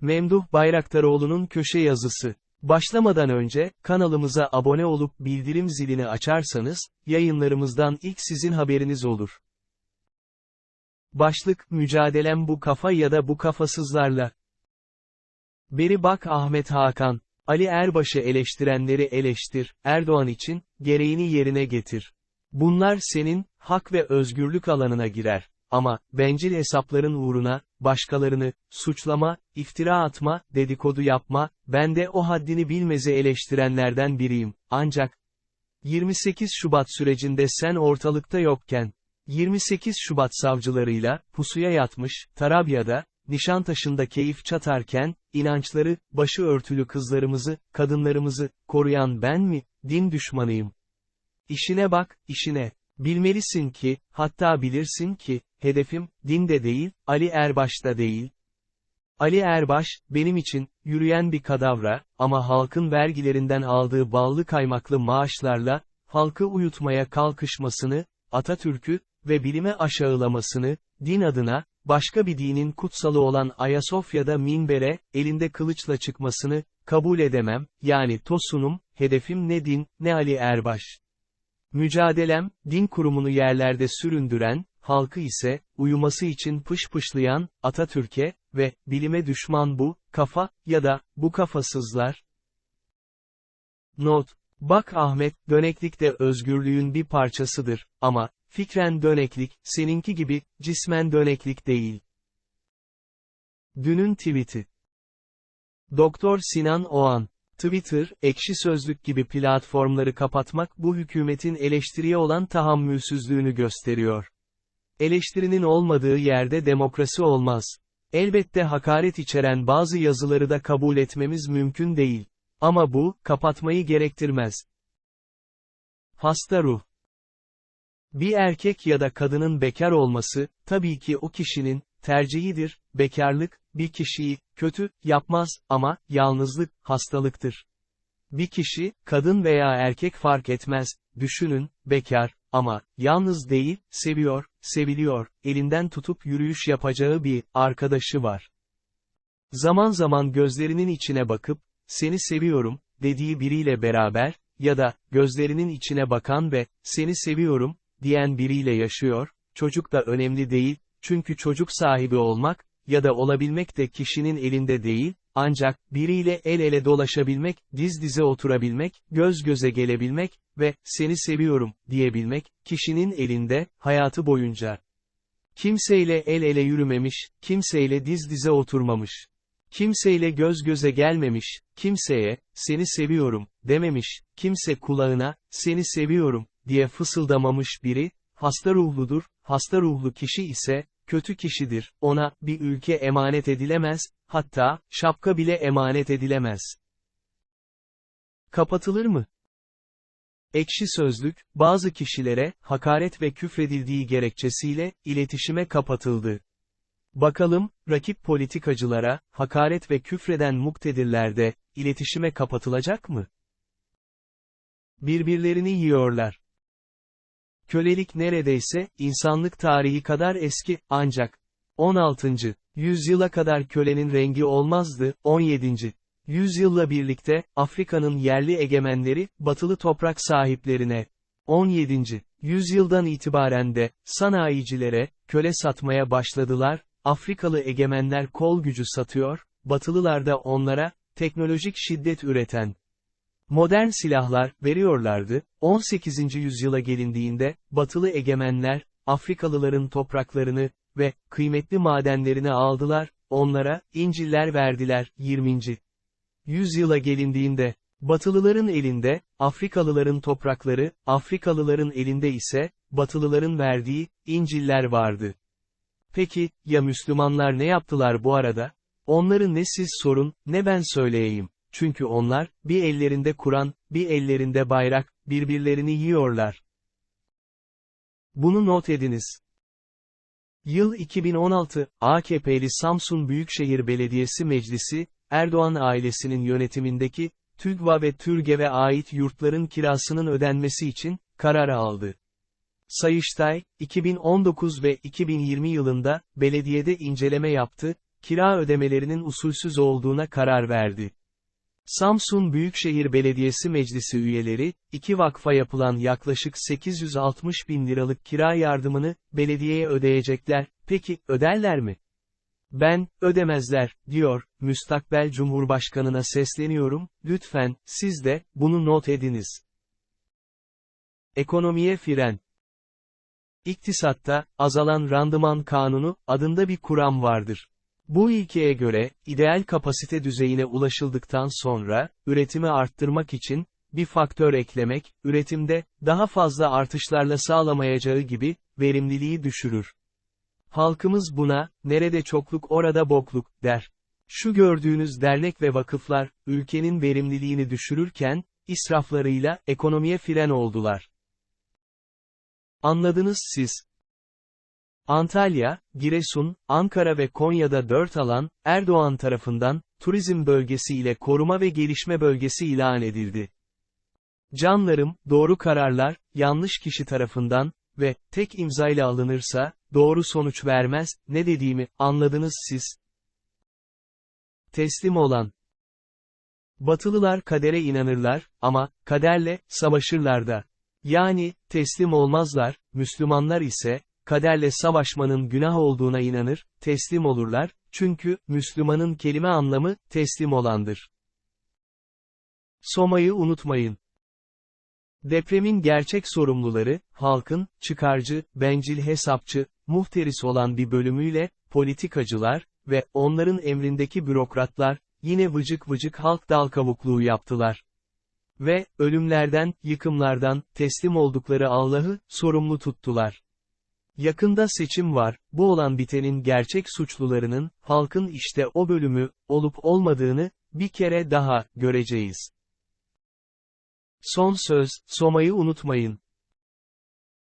Memduh Bayraktaroğlu'nun köşe yazısı. Başlamadan önce, kanalımıza abone olup bildirim zilini açarsanız, yayınlarımızdan ilk sizin haberiniz olur. Başlık, mücadelem bu kafa ya da bu kafasızlarla. Beri bak Ahmet Hakan, Ali Erbaş'ı eleştirenleri eleştir, Erdoğan için, gereğini yerine getir. Bunlar senin, hak ve özgürlük alanına girer. Ama, bencil hesapların uğruna, başkalarını, suçlama, iftira atma, dedikodu yapma, ben de o haddini bilmeze eleştirenlerden biriyim. Ancak, 28 Şubat sürecinde sen ortalıkta yokken, 28 Şubat savcılarıyla, pusuya yatmış, Tarabya'da, Nişantaşı'nda keyif çatarken, inançları, başı örtülü kızlarımızı, kadınlarımızı, koruyan ben mi, din düşmanıyım? İşine bak, işine. Bilmelisin ki, hatta bilirsin ki, hedefim, din de değil, Ali Erbaş da değil. Ali Erbaş, benim için, yürüyen bir kadavra, ama halkın vergilerinden aldığı ballı kaymaklı maaşlarla, halkı uyutmaya kalkışmasını, Atatürk'ü ve bilime aşağılamasını, din adına, başka bir dinin kutsalı olan Ayasofya'da minbere, elinde kılıçla çıkmasını, kabul edemem, yani tosunum, hedefim ne din, ne Ali Erbaş. Mücadelem, din kurumunu yerlerde süründüren, halkı ise, uyuması için pışpışlayan, Atatürk'e ve bilime düşman bu, kafa ya da bu kafasızlar. Not. Bak Ahmet, döneklik de özgürlüğün bir parçasıdır, ama, fikren döneklik, seninki gibi, cismen döneklik değil. Dünün tweet'i. Doktor Sinan Oğan Twitter, ekşi sözlük gibi platformları kapatmak bu hükümetin eleştiriye olan tahammülsüzlüğünü gösteriyor. Eleştirinin olmadığı yerde demokrasi olmaz. Elbette hakaret içeren bazı yazıları da kabul etmemiz mümkün değil. Ama bu, kapatmayı gerektirmez. Hasta ruh. Bir erkek ya da kadının bekar olması, tabii ki o kişinin, tercihidir, bekarlık, bir kişiyi, kötü, yapmaz, ama, yalnızlık, hastalıktır. Bir kişi, kadın veya erkek fark etmez, düşünün, bekar, ama, yalnız değil, seviyor, seviliyor, elinden tutup yürüyüş yapacağı bir, arkadaşı var. Zaman zaman gözlerinin içine bakıp, seni seviyorum, dediği biriyle beraber, ya da, gözlerinin içine bakan ve, seni seviyorum, diyen biriyle yaşıyor, çocuk da önemli değil, çünkü çocuk sahibi olmak, ya da olabilmek de kişinin elinde değil, ancak, biriyle el ele dolaşabilmek, diz dize oturabilmek, göz göze gelebilmek ve, seni seviyorum, diyebilmek, kişinin elinde, hayatı boyunca. Kimseyle el ele yürümemiş, kimseyle diz dize oturmamış. Kimseyle göz göze gelmemiş, kimseye, seni seviyorum, dememiş, kimse kulağına, seni seviyorum, diye fısıldamamış biri, hasta ruhludur, hasta ruhlu kişi ise, kötü kişidir, ona, bir ülke emanet edilemez, hatta, şapka bile emanet edilemez. Kapatılır mı? Ekşi Sözlük, bazı kişilere, hakaret ve küfredildiği gerekçesiyle, iletişime kapatıldı. Bakalım, rakip politikacılara, hakaret ve küfreden muktedirlerde, iletişime kapatılacak mı? Birbirlerini yiyorlar. Kölelik neredeyse, insanlık tarihi kadar eski, ancak, 16. yüzyıla kadar kölenin rengi olmazdı, 17. yüzyılla birlikte, Afrika'nın yerli egemenleri, batılı toprak sahiplerine, 17. yüzyıldan itibaren de, sanayicilere, köle satmaya başladılar, Afrikalı egemenler kol gücü satıyor, batılılar da onlara, teknolojik şiddet üreten, modern silahlar, veriyorlardı, 18. yüzyıla gelindiğinde, batılı egemenler, Afrikalıların topraklarını ve kıymetli madenlerini aldılar, onlara, İncil'ler verdiler, 20. yüzyıla gelindiğinde, Batılıların elinde, Afrikalıların toprakları, Afrikalıların elinde ise, Batılıların verdiği, İncil'ler vardı. Peki, ya Müslümanlar ne yaptılar bu arada? Onları ne siz sorun, ne ben söyleyeyim. Çünkü onlar, bir ellerinde Kur'an, bir ellerinde bayrak, birbirlerini yiyorlar. Bunu not ediniz. Yıl 2016, AKP'li Samsun Büyükşehir Belediyesi Meclisi, Erdoğan ailesinin yönetimindeki, TÜGVA ve TÜRGEV'e ait yurtların kirasının ödenmesi için, karar aldı. Sayıştay, 2019 ve 2020 yılında, belediyede inceleme yaptı, kira ödemelerinin usulsüz olduğuna karar verdi. Samsun Büyükşehir Belediyesi Meclisi üyeleri, iki vakfa yapılan yaklaşık 860 bin liralık kira yardımını, belediyeye ödeyecekler, peki, öderler mi? Ben, ödemezler, diyor, müstakbel Cumhurbaşkanına sesleniyorum, lütfen, siz de, bunu not ediniz. Ekonomiye fren. İktisatta, azalan randıman kanunu, adında bir kuram vardır. Bu ilkeye göre, ideal kapasite düzeyine ulaşıldıktan sonra, üretimi arttırmak için, bir faktör eklemek, üretimde, daha fazla artışlarla sağlamayacağı gibi, verimliliği düşürür. Halkımız buna, nerede çokluk orada bokluk, der. Şu gördüğünüz dernek ve vakıflar, ülkenin verimliliğini düşürürken, israflarıyla, ekonomiye fren oldular. Anladınız siz. Antalya, Giresun, Ankara ve Konya'da 4 alan, Erdoğan tarafından, turizm bölgesi ile koruma ve gelişme bölgesi ilan edildi. Canlarım, doğru kararlar, yanlış kişi tarafından ve tek imzayla alınırsa, doğru sonuç vermez, ne dediğimi, anladınız siz. Teslim olan. Batılılar kadere inanırlar, ama, kaderle, savaşırlar da. Yani, teslim olmazlar, Müslümanlar ise, kaderle savaşmanın günah olduğuna inanır, teslim olurlar, çünkü, Müslümanın kelime anlamı, teslim olandır. Soma'yı unutmayın. Depremin gerçek sorumluları, halkın, çıkarcı, bencil hesapçı, muhteris olan bir bölümüyle, politikacılar ve onların emrindeki bürokratlar, yine vıcık vıcık halk dal kavukluğu yaptılar. Ve, ölümlerden, yıkımlardan, teslim oldukları Allah'ı, sorumlu tuttular. Yakında seçim var, bu olan bitenin gerçek suçlularının, halkın işte o bölümü, olup olmadığını, bir kere daha, göreceğiz. Son söz, Soma'yı unutmayın.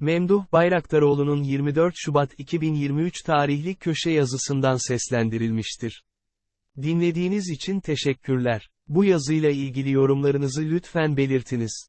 Memduh Bayraktaroğlu'nun 24 Şubat 2023 tarihli köşe yazısından seslendirilmiştir. Dinlediğiniz için teşekkürler. Bu yazıyla ilgili yorumlarınızı lütfen belirtiniz.